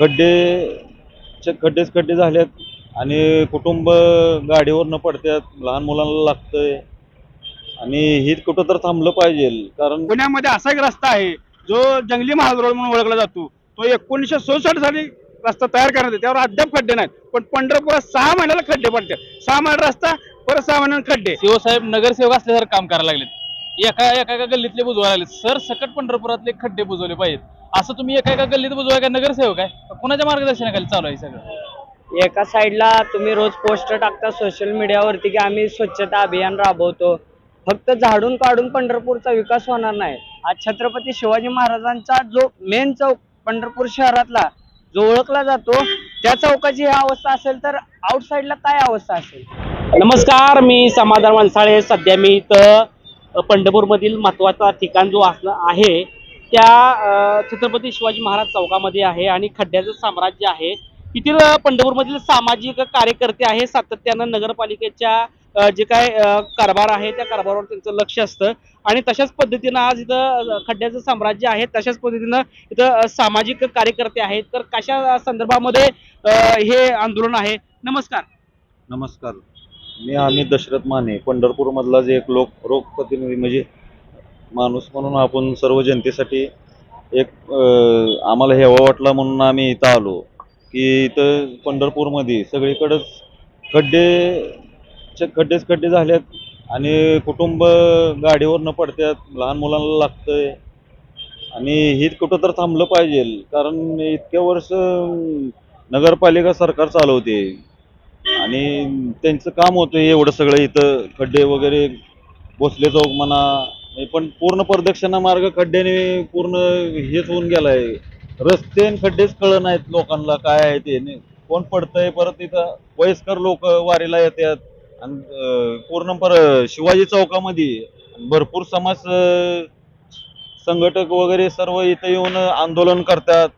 खड्डे खड्डेच खड्डे झालेत आणि कुटुंब गाडीवर न पडतात लहान मुलांना लागतंय. आणि हे कुठं तर थांबलं पाहिजे कारण पुण्यामध्ये असा एक रस्ता आहे जो जंगली महाग रोड म्हणून ओळखला जातो. तो एकोणीसशे चौसष्ट साली रस्ता तयार करण्यात आला. त्यावर अद्याप खड्डे नाहीत पण पंढरपुरात सहा महिन्याला खड्डे पडतात. सहा महिन्यात रस्ता परत सहा महिन्यात खड्डे. शिवसाहेब नगरसेवक असल्यासारखं काम करायला लागलेत. एका एका एका गल्लीतले बुजवायला लागले. सर सकट पंढरपुरातले खड्डे बुजवले पाहिजेत. असं तुम्ही एका एका गल्लीत बुजवाय का नगरसेवक आहे? कुणाच्या मार्गदर्शनाखाली चालू आहे सगळं? एका साईडला तुम्ही रोज पोस्ट टाकता सोशल मीडियावरती की आम्ही स्वच्छता अभियान राबवतो. फक्त झाडून काढून पंढरपूरचा विकास होणार नाही. आज छत्रपती शिवाजी महाराजांचा जो मेन चौक पंढरपूर शहरातला जो ओळखला जातो त्या चौकाची ही अवस्था असेल तर आउटसाईडला काय अवस्था असेल? नमस्कार मी समाधान वनसाळे. सध्या मी इथं पंढरपूरमधील महत्त्वाचा ठिकाण जो असणं आहे त्या छत्रपती शिवाजी महाराज चौकामध्ये आहे आणि खड्ड्याचं साम्राज्य आहे. येथील पंढरपूरमधील सामाजिक कार्यकर्ते आहे सातत्यानं नगरपालिकेच्या जे काय कारभार आहे त्या कारभारावर त्यांचं लक्ष असतं. आणि तशाच पद्धतीनं आज इथं खड्ड्याचं साम्राज्य आहे तशाच पद्धतीनं इथं सामाजिक कार्यकर्ते आहेत. तर कशा संदर्भामध्ये हे आंदोलन आहे? नमस्कार. नमस्कार. मी अमित दशरथ माने पंढरपूरमधला जे एक लोक लोकप्रतिनिधी म्हणजे माणूस म्हणून आपण सर्व जनतेसाठी एक आम्हाला हेवा वाटला म्हणून आम्ही इथं आलो. की इथं पंढरपूरमध्ये सगळीकडंच खड्डे खड्डेच खड्डे झालेत आणि कुटुंब गाडीवर न पडतात लहान मुलांना लागतंय. आणि हे कुठं तर थांबलं पाहिजे कारण इतक्या वर्ष नगरपालिका सरकार चालवते. आणि त्यांचं काम होतं एवढं सगळं इथं खड्डे वगैरे भोसले चौक म्हणा. हे पण पूर्ण प्रदक्षिणा मार्ग खड्ड्याने पूर्ण हेच होऊन गेलाय. रस्ते आणि खड्डेच कळ नाहीत लोकांना काय आहे ते. नाही. कोण पडतंय परत इथं वयस्कर लोक वारीला येतात. आणि पूर्ण पर शिवाजी चौकामध्ये भरपूर समाज अं, संघटक वगैरे सर्व इथं येऊन आंदोलन करतात.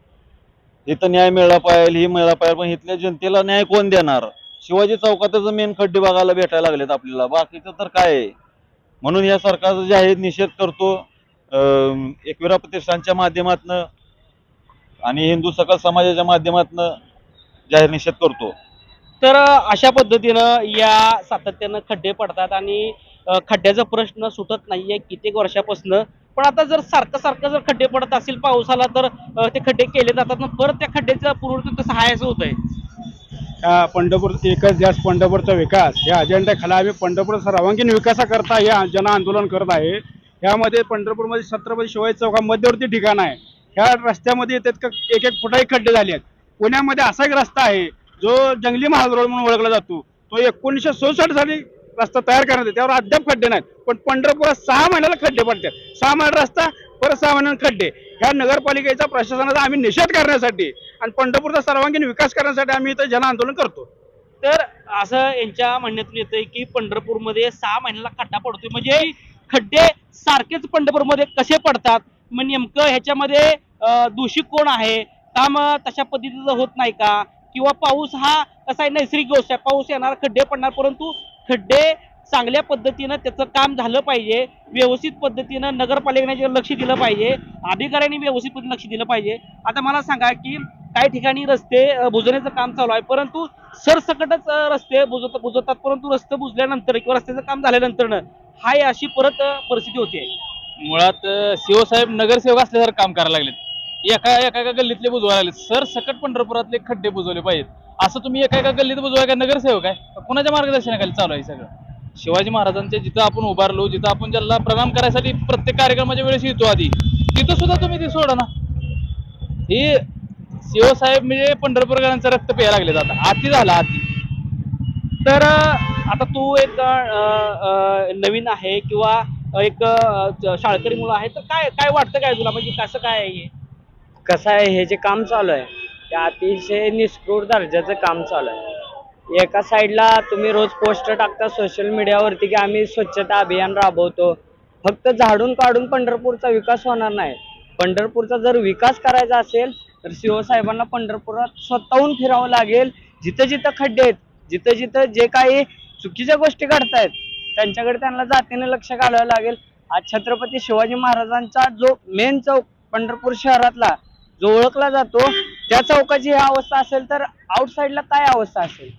इथं न्याय मिळाला पाहिजे हे मिळाला पाहिजे पण इथल्या जनतेला न्याय कोण देणार? शिवाजी चौकातच मेन खड्डे बघायला भेटायला लागलेत आपल्याला. बाकीचं तर काय आहे? म्हणून या सरकारचा जाहीर निषेध करतो अं, एकविरा प्रतिष्ठानच्या माध्यमातनं आणि हिंदू सकल समाजाच्या माध्यमातनं जाहीर निषेध करतो. तर अशा पद्धतीनं या सातत्यानं खड्डे पडतात आणि खड्ड्याचा प्रश्न सुटत नाहीये कित्येक वर्षापासून. पण आता जर सारखं सारखं जर खड्डे पडत असेल पाऊस आला तर ते खड्डे केले जातात ना. परत त्या खड्ड्याचं सहाय्याचं होत आहे होतंय. या पंढरपूर एकच जास पंढरपूरचा विकास या अजेंड्याखाली आम्ही पंढरपूर सर्वांगीण विकासाकरता हे जन आंदोलन करत आहे. यामध्ये पंढरपूरमध्ये छत्रपती शिवाजी चौका मध्यवर्ती ठिकाण आहे. ह्या रस्त्यामध्ये त्यात का एक एक फुटाही खड्डे झाले आहेत. पुण्यामध्ये असा एक रस्ता आहे जो जंगली महाग रोड म्हणून ओळखला जातो. तो एकोणीसशे चौसष्ट साली रस्ता तयार करण्यात येतो. त्यावर अद्याप खड्डे नाहीत. पण पंढरपुरात सहा महिन्याला खड्डे पडतात. सहा महिन्याला रस्ता परत खड्डे ह्या नगरपालिकेचा प्रशासनाचा आम्ही निषेध करण्यासाठी आणि पंढरपूरचा सर्वांगीण विकास करण्यासाठी आम्ही इथं जन आंदोलन करतो. तर असं यांच्या म्हणण्यातून येतंय की पंढरपूरमध्ये सहा महिन्याला खड्डा पडतोय. म्हणजे खड्डे सारखेच पंढरपूरमध्ये कसे पडतात? मग नेमकं ह्याच्यामध्ये दोषी कोण आहे? काम तशा पद्धतीचं होत नाही का? किंवा पाऊस हा कसा आहे? नैसर्गिक गोष्ट आहे. पाऊस येणार खड्डे पडणार परंतु खड्डे चांगल्या पद्धतीनं त्याचं काम झालं पाहिजे व्यवस्थित पद्धतीनं नगरपालिकेने लक्ष दिलं पाहिजे अधिकाऱ्यांनी व्यवस्थित पद्धतीने लक्ष दिलं पाहिजे. आता मला सांगा की काही ठिकाणी रस्ते अ, बुजवण्याचं काम चालू आहे परंतु सरसकटच रस्ते बुजत बुजवतात परंतु रस्ते बुजल्यानंतर किंवा रस्त्याचं काम झाल्यानंतर हाय अशी परत परिस्थिती होते. मुळात शिवसाहेब नगरसेवक असल्यासारखं काम करायला लागलेत. एका एका एका गल्लीतले बुजवायला लागले सर सकट पंढरपुरातले खड्डे बुजवले पाहिजेत. असं तुम्ही एका एका गल्लीत बुजवाय का नगरसेवक आहे? कुणाच्या मार्गदर्शनाखाली चालू आहे सगळं? शिवाजी महाराजांचे जिथं आपण उभारलो जिथं आपण ज्यांना प्रणाम करायसाठी प्रत्येक कार्यक्रमाच्या वेळेस येतो आधी तिथं सुद्धा तुम्ही ते सोडा ना. हे शिवसाहेब म्हणजे पंढरपूरकरांचं रक्त प्यायला लागले जातात. आती झाला आती तर आता तू एक नवीन आहे किंवा एक शाळकरी मुलं आहे तर काय काय वाटतं काय तुला? म्हणजे कसं काय आहे हे? कसं आहे हे जे काम चालू आहे ते अतिशय निष्कृत दर्जाचं काम चालू आहे. एका साईडला तुम्ही रोज पोस्ट टाकता सोशल मीडियावरती की आम्ही स्वच्छता अभियान राबवतो. फक्त झाडून काढून पंढरपूरचा विकास होणार नाही. पंढरपूरचा जर विकास करायचा असेल तर शिवसाहेबांना पंढरपुरात स्वतःहून फिरावं लागेल. जिथं जिथं खड्डे आहेत जिथं जिथं जे काही चुकीच्या गोष्टी घडतायत त्यांच्याकडे त्यांना जातीने लक्ष घालावं लागेल. आज छत्रपती शिवाजी महाराजांचा जो मेन चौक पंढरपूर शहरातला जो ओळखला जातो त्या चौकाची ही अवस्था असेल तर आउटसाईडला काय अवस्था असेल?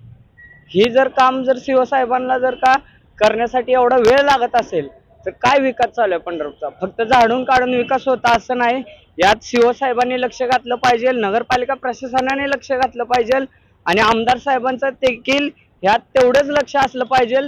ही जर काम जर सीओ साहेबांना जर का करण्यासाठी एवढा वेळ लागत असेल तर काय विकास चालू आहे पंढरपूरचा? फक्त झाडून काढून विकास होता असं नाही. यात सीओ साहेबांनी लक्ष घातलं पाहिजे नगरपालिका प्रशासनाने लक्ष घातलं पाहिजे आणि आमदार साहेबांचं देखील ह्यात तेवढंच लक्ष असलं पाहिजे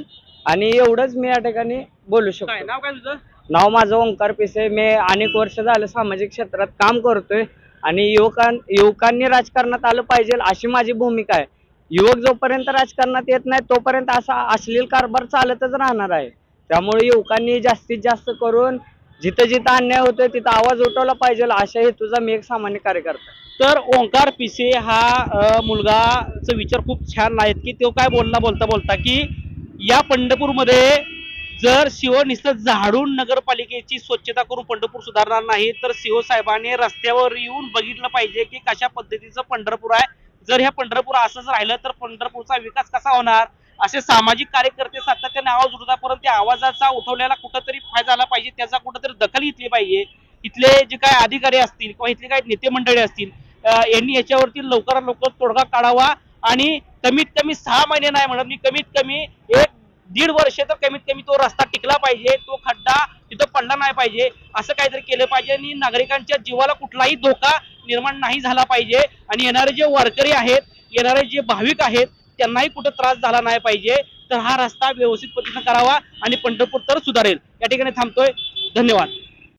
आणि एवढंच मी या ठिकाणी बोलू शकतो. नाव काय तुझं? नाव माझं ओंकार पिसे. मी अनेक वर्ष झालं सामाजिक क्षेत्रात काम करतोय आणि युवकां युवकांनी राजकारणात आलं पाहिजे अशी माझी भूमिका आहे. युवक जोपर्यंत राजकारणात येत नाही तोपर्यंत असा अश्लील कारभार चालतच राहणार आहे. त्यामुळे युवकांनी जास्तीत जास्त करून जिथं जिथं अन्याय होतोय तिथं आवाज उठवला पाहिजे. अशा हेतूचा मी एक सामान्य कार्यकर्ता तर ओंकार पिसे हा मुलगाचा विचार खूप छान आहेत की तो काय बोलला बोलता बोलता की या पंढरपूरमध्ये जर शिव नुसतं झाडून नगरपालिकेची स्वच्छता करून पंढरपूर सुधारणार नाही तर शिव साहेबांनी रस्त्यावर येऊन बघितलं पाहिजे की कशा पद्धतीचं पंढरपूर आहे. जर ह्या पंढरपूर असंच राहिलं तर पंढरपूरचा विकास कसा होणार? असे सामाजिक कार्यकर्ते सातत्याने आवाज उठवतात परंतु त्या आवाजाचा उठवलेला कुठंतरी फायदा झाला पाहिजे त्याचा कुठंतरी दखल घेतली पाहिजे. इथले जे काय अधिकारी असतील किंवा इथले काही नेते मंडळी असतील यांनी याच्यावरती लवकरात लवकर तोडगा काढावा आणि कमीत कमी सहा महिने नाही म्हणत मी कमीत कमी एक दीड वर्ष तर कमीत कमी तो रस्ता टिकला पाहिजे तो खड्डा तिथं पडला नाही पाहिजे असं काहीतरी केलं पाहिजे आणि नागरिकांच्या जीवाला कुठलाही धोका निर्माण नाही झाला पाहिजे. आणि येणारे जे वारकरी आहेत येणारे जे भाविक आहेत त्यांनाही कुठं त्रास झाला नाही पाहिजे. तर हा रस्ता व्यवस्थित पद्धतीनं करावा आणि पंढरपूर तर सुधारेल. या ठिकाणी थांबतोय. धन्यवाद.